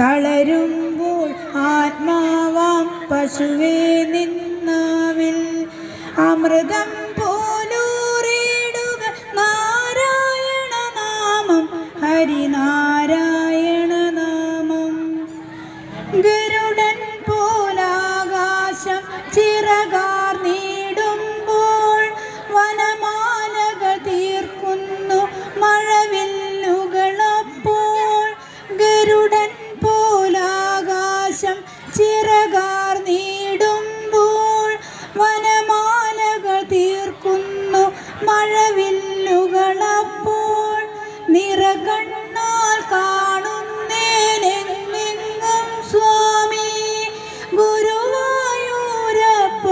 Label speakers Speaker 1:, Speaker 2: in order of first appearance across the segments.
Speaker 1: തളരുമ്പോൾ ആത്മാവാം പശുവേ നിന്നാവിൽ. അമൃതം നിറകണ്ണാൽ കാണുന്നേനെങ്ങും സ്വാമി. ഗുരുവായൂരപ്പ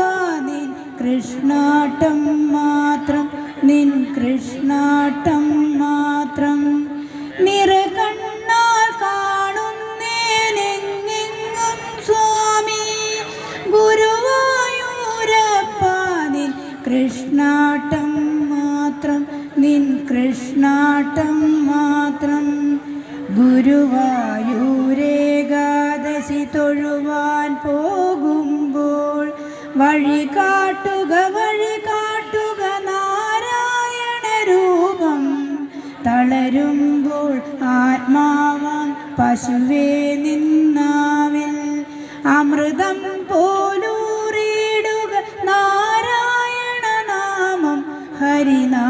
Speaker 1: നിൻ കൃഷ്ണാട്ടം മാത്രം നിൻ കൃഷ്ണാട്ടം മാത്രം. നിറകണ്ണാൽ കാണുന്നേനെങ്ങും സ്വാമി. ഗുരുവായൂരപ്പ നിൻ കൃഷ്ണാട്ടം മാത്രം നിൻ കൃഷ്ണാട്ടം മാത്രം ഗുരുവായൂരേകാദശി തൊഴുവാൻ പോകുമ്പോൾ വഴി കാട്ടുക വഴി കാട്ടുക നാരായണ രൂപം തളരുമ്പോൾ ആത്മാവാം പശുവേ നിന്നാവിൽ അമൃതം പോലൂറിയിടുക നാരായണ നാമം ഹരിനാ